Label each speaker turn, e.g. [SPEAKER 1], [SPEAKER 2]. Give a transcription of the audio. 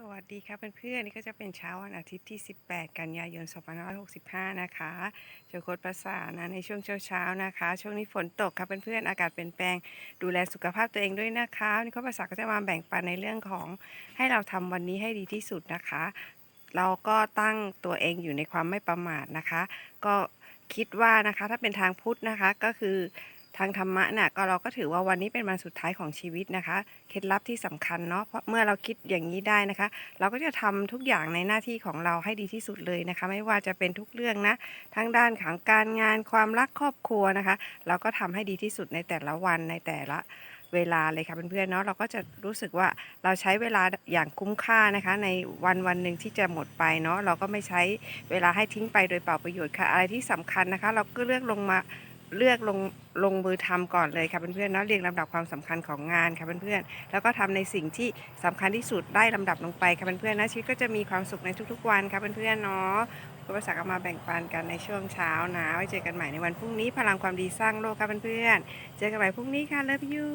[SPEAKER 1] สวัสดีครับเพื่อนๆนี่ก็จะเป็นเช้าวันอาทิตย์ที่ 18 กันยายน 2565 นะคะเจอโคดภาษานะในช่วงเช้าๆนะคะ ช่วงนี้ฝนตกครับเพื่อนๆอากาศเปลี่ยนแปลงดูแลสุขภาพตัวเองด้วยนะคะนี่โคดภาษาก็จะมาแบ่งปันในเรื่องของให้เราทำวันนี้ให้ดีที่สุดนะคะ เราก็ตั้งตัวเองอยู่ในความไม่ประมาทนะคะ ก็คิดว่านะคะถ้าเป็นทางพุทธนะคะก็คือ ทางธรรมะน่ะก็เราก็ถือว่าวันนี้เป็นวันสุดท้ายของชีวิตนะคะ เคล็ดลับที่สำคัญเนาะเพราะเมื่อเราคิดอย่างนี้ได้นะคะ เราก็จะทำทุกอย่างในหน้าที่ของเราให้ดีที่สุดเลยนะคะ ไม่ว่าจะเป็นทุกเรื่องนะทั้งด้านของการงานความรักครอบครัวนะคะ เราก็ทำให้ดีที่สุดในแต่ละวันในแต่ละเวลาเลยค่ะเพื่อนๆเนาะเราก็จะรู้สึกว่าเราใช้เวลาอย่างคุ้มค่านะคะ ในวันวันหนึ่งที่จะหมดไปเนาะเราก็ไม่ใช้เวลาให้ทิ้งไปโดยเปล่าประโยชน์ค่ะ อะไรที่สำคัญนะคะ เราก็เลือกลงมา เลือกลงลงมือทำก่อนเลยค่ะเพื่อนๆเนาะเรียงลำดับความสำคัญของงานค่ะเพื่อนๆแล้วก็ทำในสิ่งที่สำคัญที่สุดได้ลำดับลงไปค่ะเพื่อนๆนะชีวิตก็จะมีความสุขในทุกๆวันค่ะเพื่อนๆเนาะคุณภาษาก็มาแบ่งปันกันในช่วงเช้านะไว้เจอกันใหม่ในวันพรุ่งนี้พลังความดีสร้างโลกค่ะเพื่อนๆเจอกันใหม่พรุ่งนี้ค่ะ love you